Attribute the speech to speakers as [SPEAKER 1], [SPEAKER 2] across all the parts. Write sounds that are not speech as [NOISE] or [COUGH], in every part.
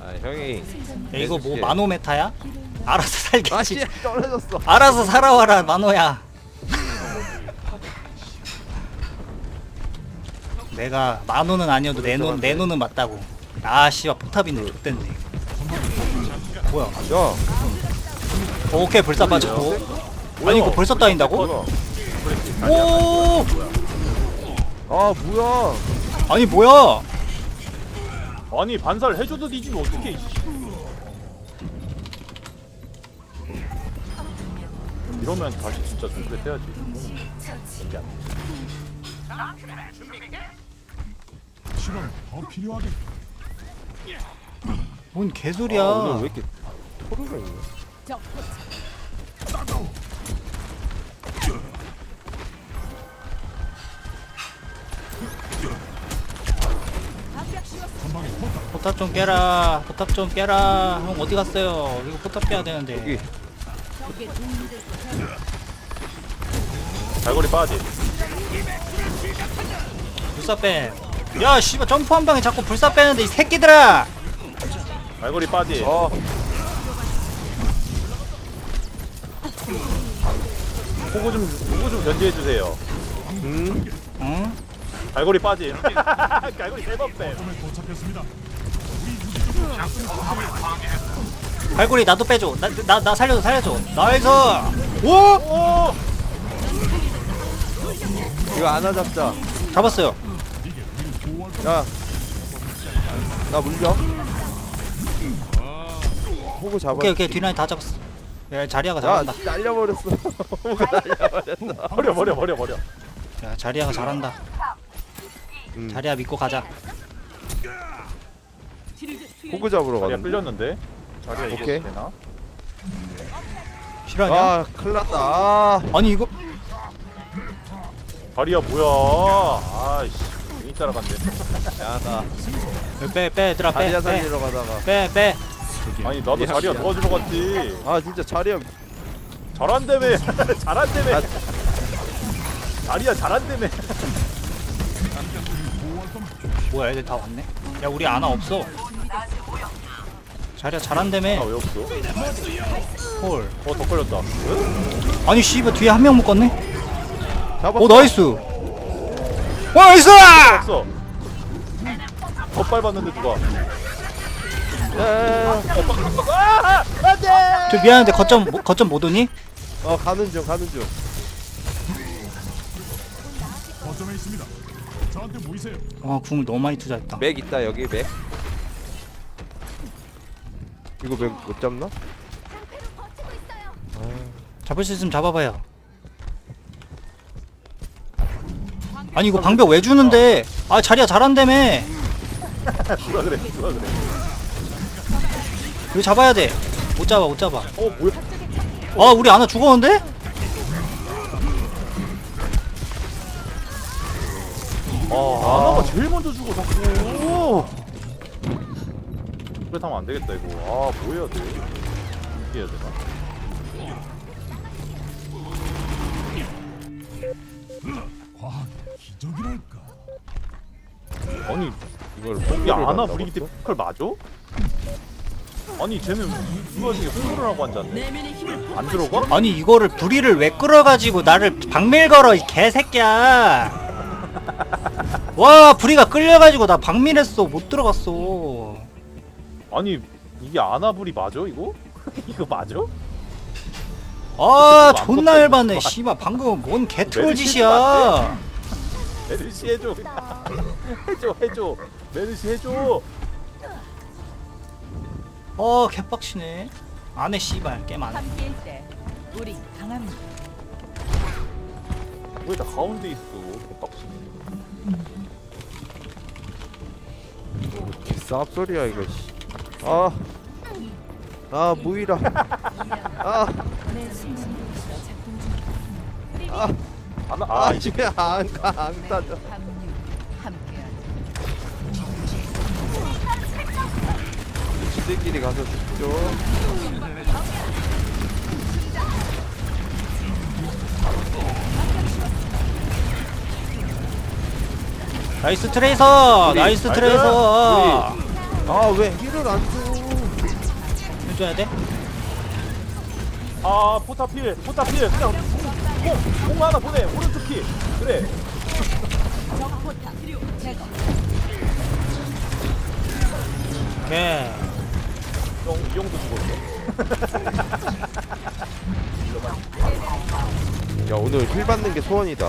[SPEAKER 1] 아 형이
[SPEAKER 2] 야, 이거 뭐. 마노 메타야? 알아서 살겠지.
[SPEAKER 1] 아씨 떨어졌어
[SPEAKER 2] 알아서 살아와라 마노야. 내가 마노는 아니어도 내, 노, 내 노는 맞다고. 아 씨발 포탑이네 X됐네. 뭐야?
[SPEAKER 1] 야
[SPEAKER 2] 오케이 불사 빠졌고. 아니 이거 벌써 따인다고? 오!
[SPEAKER 1] 아 뭐야
[SPEAKER 2] 아니 뭐야?
[SPEAKER 3] 아니 반사를 해줘도 뒤지면 어떡해 이러면 다시 진짜 이게 안 돼.
[SPEAKER 4] 시간 더 필요하게
[SPEAKER 2] 뭔 개소리야?
[SPEAKER 1] 아, 오늘 왜 이렇게 토르가 있네
[SPEAKER 4] 포탑
[SPEAKER 2] 좀 깨라. 포탑 좀 깨라. 형 어디 갔어요? 이거 포탑 깨야 되는데.
[SPEAKER 1] 여기
[SPEAKER 3] 갈고리 빠지
[SPEAKER 2] 불사 빼. 야 씨발 점프 한 방에 자꾸 불사 빼는데 이 새끼들아.
[SPEAKER 3] 갈고리 빠지
[SPEAKER 1] 어
[SPEAKER 3] 호구 좀 호구 좀 견제해 주세요
[SPEAKER 1] 음?
[SPEAKER 2] 응?
[SPEAKER 3] 갈고리 빠지 [LAUGHS] 갈고리 세번 빼
[SPEAKER 4] 도착했습니다.
[SPEAKER 2] 갈고리 나도 빼줘. 나 나 나 살려줘 살려줘. 나이스. 오!
[SPEAKER 3] 오!
[SPEAKER 1] 이거 안아 잡자
[SPEAKER 2] 잡았어요.
[SPEAKER 1] 야 나 물려 호구 잡아
[SPEAKER 2] 오케이 오케이 뒤라인 다 잡았어. 야 자리아가
[SPEAKER 1] 야
[SPEAKER 2] 잘한다.
[SPEAKER 1] 날려버렸어 [LAUGHS] 호구 날려버렸어
[SPEAKER 3] 버려 버려 버려 버려
[SPEAKER 2] 야 자리아가 잘한다.
[SPEAKER 1] 음.
[SPEAKER 2] 자리아 믿고 가자.
[SPEAKER 1] 호구 잡으러
[SPEAKER 3] 자리야
[SPEAKER 1] 가는데?
[SPEAKER 3] 끌렸는데? 자리야 이게
[SPEAKER 1] 오케이.
[SPEAKER 3] 되나?
[SPEAKER 2] 실화냐?
[SPEAKER 1] 아 큰일났다. 아.
[SPEAKER 2] 아니 이거
[SPEAKER 3] 자리야 뭐야? 아이씨 괜히 따라간대
[SPEAKER 1] 야나
[SPEAKER 2] 빼빼 얘들아
[SPEAKER 1] 자리야
[SPEAKER 2] 빼빼
[SPEAKER 1] 살리러 가다가.
[SPEAKER 2] 빼 빼.
[SPEAKER 3] 아니 나도 자리야. 도와주러 갔지?
[SPEAKER 1] 아 진짜 자리야.
[SPEAKER 3] 잘한다며. [LAUGHS] 잘한다며.
[SPEAKER 1] 아.
[SPEAKER 3] 자리야 잘한다며
[SPEAKER 2] 뭐야 애들 다 왔네. 야 우리 아나 없어. 자리아 잘한다며.
[SPEAKER 3] 아왜 없어?
[SPEAKER 2] 헐.
[SPEAKER 3] 어더 걸렸다
[SPEAKER 2] 아니 씨발 뒤에 한 명 묶었네.
[SPEAKER 1] 잡았어
[SPEAKER 2] 오 나이스. 와 나이스!
[SPEAKER 3] 없어 더 밟았는데 누가
[SPEAKER 1] 야야야
[SPEAKER 3] 아! 안돼
[SPEAKER 2] 저 미안한데 거점 뭐- 거점 못 오니?
[SPEAKER 1] 어 가는 중 가는 중.
[SPEAKER 4] 저한테 모이세요.
[SPEAKER 2] 와 궁을 너무 많이 투자했다.
[SPEAKER 1] 맥 있다 여기 맥 이거 맥 못 잡나?
[SPEAKER 2] 잡을 수 있으면 잡아봐요. 아니 이거 방벽 왜 주는데? 아 자리야 잘한다며. [LAUGHS]
[SPEAKER 3] 누가 그래 누가 그래
[SPEAKER 2] 이거 잡아야 돼. 못 잡아 못 잡아.
[SPEAKER 3] 어 뭐야
[SPEAKER 2] 아 우리 아나 죽었는데?
[SPEAKER 3] 제일 먼저 죽어 자꾸 그래 하면 안 되겠다 이거 아 뭐 해야 돼 어떻게 해야 되나
[SPEAKER 4] 과학 기적이랄까.
[SPEAKER 3] 아니
[SPEAKER 1] 이걸
[SPEAKER 3] 이
[SPEAKER 1] 홍보를
[SPEAKER 3] 아나 브리기 때
[SPEAKER 1] 또?
[SPEAKER 3] 포칼 맞아? 아니 쟤는 이 와중에 홍보를 하고 앉았네 안 들어가?
[SPEAKER 2] 아니 이거를 불이를 왜 끌어가지고 나를 박밀 걸어 이 개새끼야. 와 불이가 끌려가지고 나 박밀했어 못 들어갔어.
[SPEAKER 3] 아니 이게 아나불이 맞아 이거? [LAUGHS] 이거 맞아?
[SPEAKER 2] 아 [LAUGHS]
[SPEAKER 3] 그거
[SPEAKER 2] 존나
[SPEAKER 3] 안
[SPEAKER 2] 열받네 씨발 방금 뭔 개트롤
[SPEAKER 3] 메르시
[SPEAKER 2] 짓이야.
[SPEAKER 3] 메르시 해줘 [LAUGHS] 해줘 해줘 메르시 해줘
[SPEAKER 2] 어 개빡치네. 안해 씨발 게임 안 해.
[SPEAKER 5] 함께일 때 우리 강합니다.
[SPEAKER 3] 왜 다 가운데 있어 개빡치네
[SPEAKER 1] 쌉소리야 이거 씨. 아, 아 무이라. 아. 아,
[SPEAKER 3] 아,
[SPEAKER 1] 아
[SPEAKER 3] 이제.
[SPEAKER 5] 합류 함께하자.
[SPEAKER 1] 지들끼리 가서 죽죠.
[SPEAKER 2] 나이스 트레이서
[SPEAKER 3] 우리,
[SPEAKER 2] 나이스
[SPEAKER 3] 나이스.
[SPEAKER 2] 트레이서
[SPEAKER 1] 아왜 힐을 안 줘?
[SPEAKER 2] 해줘야 돼?
[SPEAKER 3] 아 포타필 포타필 그냥 공 공 하나 보내 오른쪽 키 그래
[SPEAKER 2] 오케이
[SPEAKER 3] 형 이용도 죽었어
[SPEAKER 1] 야 오늘 힐 받는 게 소원이다.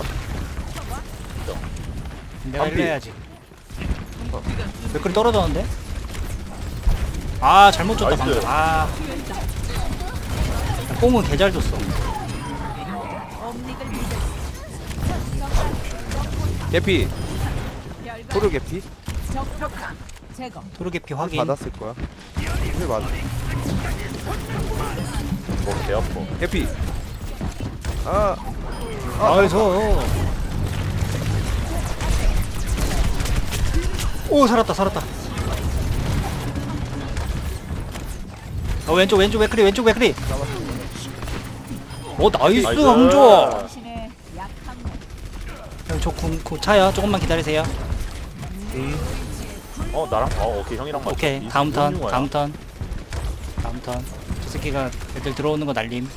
[SPEAKER 2] 내가
[SPEAKER 1] 반피.
[SPEAKER 2] 일로 해야지 댓글이 떨어졌는데? 아 잘못 줬다
[SPEAKER 3] 나이스.
[SPEAKER 2] 방금 아 뽕은 개잘 줬어
[SPEAKER 1] 개피. 토르 개피?
[SPEAKER 2] 토르게피
[SPEAKER 1] 힐
[SPEAKER 2] 확인
[SPEAKER 1] 받았을 거야. 힐 받.
[SPEAKER 3] 뭐개 아파
[SPEAKER 1] 개피. 아.
[SPEAKER 2] 나이스 오 살았다 살았다. 어 왼쪽 왼쪽 맥크리 왼쪽 맥크리. 오 나이스
[SPEAKER 3] 나이스.
[SPEAKER 2] 홍조 형저궁 차요. 조금만 기다리세요.
[SPEAKER 3] 어 나랑 어 오케이. 형이랑 맞
[SPEAKER 2] 오케이 다음 턴 다음 턴. 다음 턴저 새끼가 애들 들어오는 거 날림.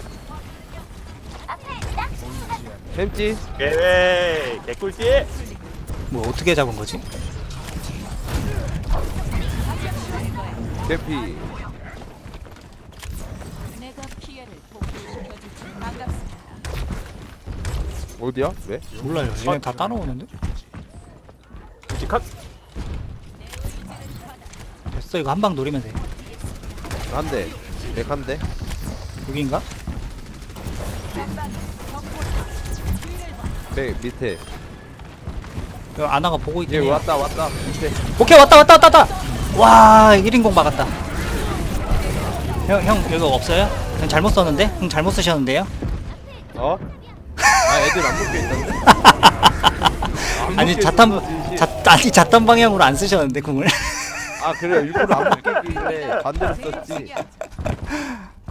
[SPEAKER 1] 햄찌.
[SPEAKER 3] 에이 개꿀띠?
[SPEAKER 2] 뭐 어떻게 잡은 거지?
[SPEAKER 1] 개피.
[SPEAKER 5] 내가 피해를 복구시켜주지 반갑습니다.
[SPEAKER 1] 어디야? 왜?
[SPEAKER 2] 몰라요 얘네 다 따라오는데?
[SPEAKER 3] 컷
[SPEAKER 2] 됐어 이거 한 방 노리면 돼
[SPEAKER 1] 한 대. 맥 한 대.
[SPEAKER 2] 여기인가?
[SPEAKER 1] 맥 밑에.
[SPEAKER 2] 여기 아나가 보고
[SPEAKER 1] 얘
[SPEAKER 2] 해요
[SPEAKER 1] 왔다 왔다. 밑에.
[SPEAKER 2] 오케이 왔다 왔다 왔다 왔다 와 1인공 막았다 형, 형 이거 없어요? 형 잘못 썼는데? 형 잘못 쓰셨는데요?
[SPEAKER 1] 어? 아 애들 안 묶여 있던데. [LAUGHS] 안
[SPEAKER 2] 아니
[SPEAKER 1] 묶여
[SPEAKER 2] 자탄. 자, 아니 자탄 방향으로 안 쓰셨는데 궁을 [LAUGHS]
[SPEAKER 1] 아 그래 일부러 안 묶이길래 반대로 썼지.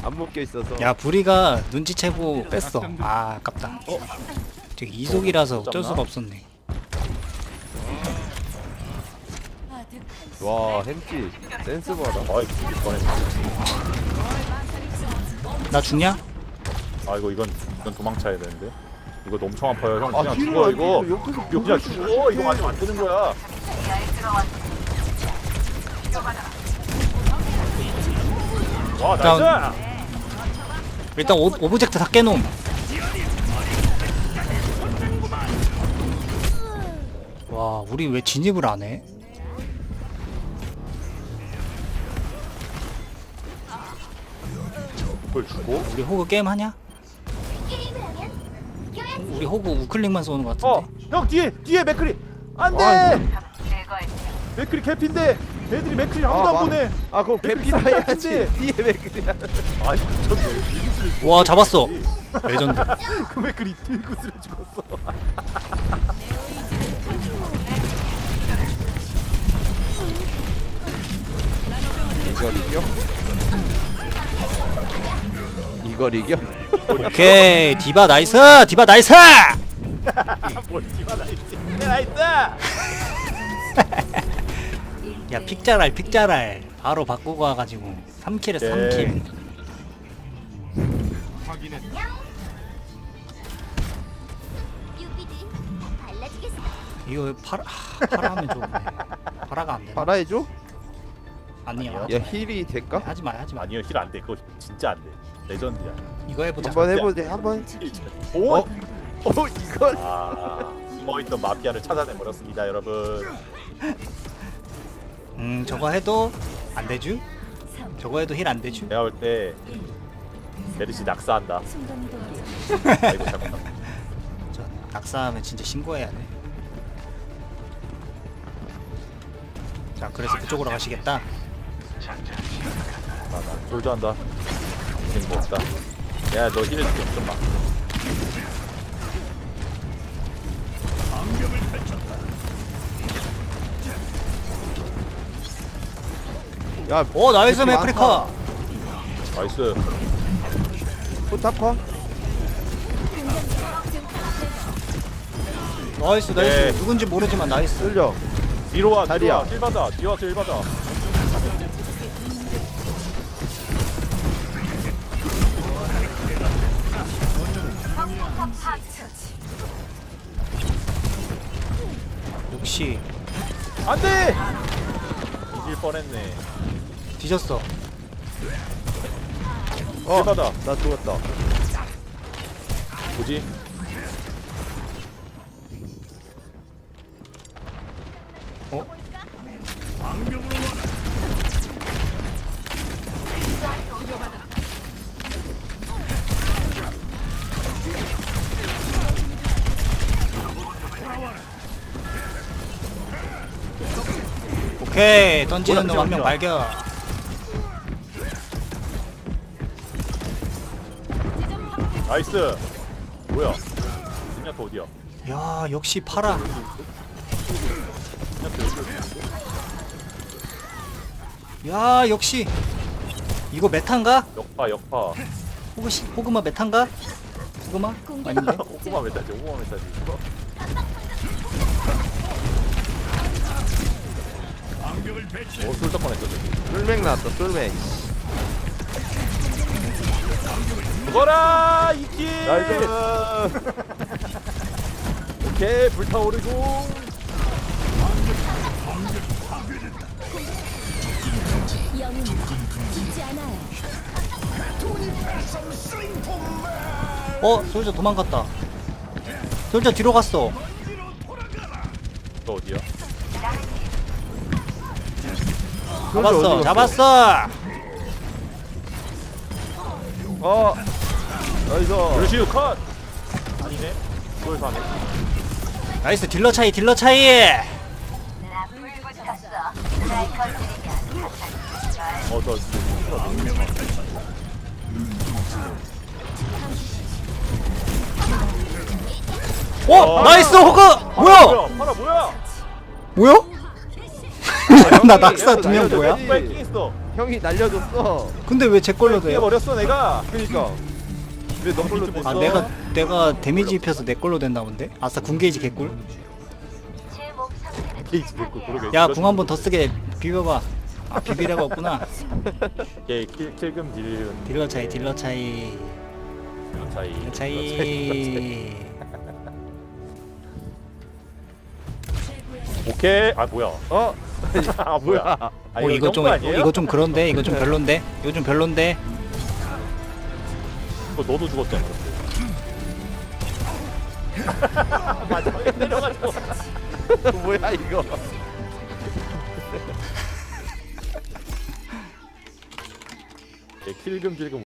[SPEAKER 1] 안 묶여 있어서.
[SPEAKER 2] 야 부리가 눈치채고 뺐어 아 아깝다 어? 저기 이속이라서 어쩔 수가 없었네
[SPEAKER 1] 와 햄찌 센스 봐라.
[SPEAKER 3] 아이 죽일 뻔했네
[SPEAKER 2] 나 죽냐?
[SPEAKER 3] 아 이거 이건 이건 도망쳐야 되는데 이거 엄청 아파요 형
[SPEAKER 1] 아,
[SPEAKER 3] 그냥
[SPEAKER 1] 힐을
[SPEAKER 3] 죽어
[SPEAKER 1] 안
[SPEAKER 3] 이거
[SPEAKER 1] 옆에서
[SPEAKER 3] 이거 그냥 죽어 이거 맞으면 안 되는 거야 와. 나이스
[SPEAKER 2] 일단 오, 오브젝트 다 깨놓음 와 우리 왜 진입을 안 해?
[SPEAKER 3] 주고.
[SPEAKER 2] 우리 호그 게임 하냐? 우리 호그 우클릭만 쏘는 것 같은데.
[SPEAKER 3] 어형 뒤에 뒤에 맥크리. 안돼! 맥크리 개피인데 애들이 맥크리 아무도 안 보내
[SPEAKER 1] 아 그럼 개피라 해야지. 뒤에 맥이야.
[SPEAKER 3] 아니 저기
[SPEAKER 2] 와 잡았어. 레전드. [LAUGHS]
[SPEAKER 3] 그 맥크리 쓰러 죽었어.
[SPEAKER 1] 이겨? 이걸 이겨?
[SPEAKER 2] 오케이 디바 나이스 디바 나이스 [LAUGHS]
[SPEAKER 3] 뭘 디바 나이스 나이스 [LAUGHS]
[SPEAKER 2] 야 픽자랄 픽자랄 바로 바꾸고 와가지고 3킬에
[SPEAKER 3] 네.
[SPEAKER 2] 3킬 이거 파라 하, 파라 하면 좋은데 파라가 안 되나?
[SPEAKER 1] 팔아 해줘?
[SPEAKER 2] 아니야. 하지
[SPEAKER 1] 야
[SPEAKER 2] 마.
[SPEAKER 1] 힐이 될까?
[SPEAKER 2] 하지 마 하지 마
[SPEAKER 3] 아니요 힐 안돼 그거 진짜 안돼 레전드야
[SPEAKER 2] 이거 해보자
[SPEAKER 1] 한번 해보자. 한번.
[SPEAKER 3] 오!
[SPEAKER 1] 어? 어 이걸?
[SPEAKER 3] 아 숨어있던 마피아를 찾아내버렸습니다 여러분
[SPEAKER 2] 음 저거 해도 안 되죠? 저거 해도 힐 안 되죠?
[SPEAKER 3] 내가 볼 때 메르시 낙사한다 아이고 잘못했다
[SPEAKER 2] 저 낙사하면 진짜 신고해야 돼. 자, 그래서 그쪽으로 가시겠다.
[SPEAKER 3] 아나 솔저한다 인생 뭐 없다 야너 힐을 좀 마.
[SPEAKER 1] 야
[SPEAKER 2] 오, 나이스 메프리카.
[SPEAKER 3] 나이스
[SPEAKER 1] 포탑커?
[SPEAKER 2] 나이스, 나이스.
[SPEAKER 3] 네.
[SPEAKER 2] 누군지 모르지만 나이스.
[SPEAKER 1] 쓸려.
[SPEAKER 3] 뒤로 와 뒤로
[SPEAKER 1] 다리야.
[SPEAKER 3] 와힐 받아 뒤로 와서 힐 받아 안돼! 이길 뻔했네.
[SPEAKER 2] 뒤졌어.
[SPEAKER 1] 어,
[SPEAKER 3] 어,
[SPEAKER 1] 나 죽었다.
[SPEAKER 3] 뭐지?
[SPEAKER 2] 오케이 던지는 놈 한 명. 발견
[SPEAKER 3] 나이스. 뭐야? 진야토 어디야?
[SPEAKER 2] 야 역시 파라
[SPEAKER 3] 여기?
[SPEAKER 2] 야 역시 이거 메탄가?
[SPEAKER 3] 역파 역파.
[SPEAKER 2] 호그 시, 호그마 메탄가? 호그마? [LAUGHS] 아닌데?
[SPEAKER 3] 오구마 메타지 오구마 메타지. 어 술떡 뻔했어 저기.
[SPEAKER 1] 쫄맥 나왔다, 쫄맥.
[SPEAKER 3] 죽어라 이키.
[SPEAKER 1] 나이스. [LAUGHS]
[SPEAKER 3] 오케이 불타오르고.
[SPEAKER 5] 영웅 죽지 않아요.
[SPEAKER 2] 어 솔저 도망갔다 솔저 뒤로 갔어
[SPEAKER 3] 너 어디야?
[SPEAKER 2] 잡았어 잡았어
[SPEAKER 1] 어, 나이스.
[SPEAKER 3] 루시우 컷. 아니네. 그걸 사네.
[SPEAKER 2] 나이스 딜러 차이 딜러 차이
[SPEAKER 3] 어저
[SPEAKER 2] 오! 나이스 호그! 뭐야!
[SPEAKER 3] 뭐야? 뭐야?
[SPEAKER 2] 나 낙사 두 명 뭐야?
[SPEAKER 3] 했어.
[SPEAKER 1] 형이 날려줬어.
[SPEAKER 2] 근데 왜 제 걸로 돼요?
[SPEAKER 3] 버렸어 내가.
[SPEAKER 1] 그니까. 왜너 걸로 됐어?
[SPEAKER 2] 아 내가 내가 데미지 입혀서 내 걸로 됐나 본데? 아싸 궁게이지 개꿀
[SPEAKER 3] 게이지 됐고 그러게.
[SPEAKER 2] 야 궁 한 번 더 쓰게 비벼봐 아 비비라가 없구나 [LAUGHS]
[SPEAKER 3] 예, 킬 킬금 딜은
[SPEAKER 2] 딜러 차이 딜러 차이
[SPEAKER 3] 차이.
[SPEAKER 2] 딜러 차이 [LAUGHS]
[SPEAKER 3] 오케이. 아 뭐야?
[SPEAKER 1] 어?
[SPEAKER 3] 아 뭐야? 아,
[SPEAKER 2] 어 이거 좀
[SPEAKER 3] 아니에요?
[SPEAKER 2] 이거 좀 그런데 이거 좀 별론데 이거 좀 별론데
[SPEAKER 3] 이거 너도 죽었잖아. 맞아. [LAUGHS] 내려가지고.
[SPEAKER 1] 뭐야, 이거.
[SPEAKER 3] 예, 킬금 킬금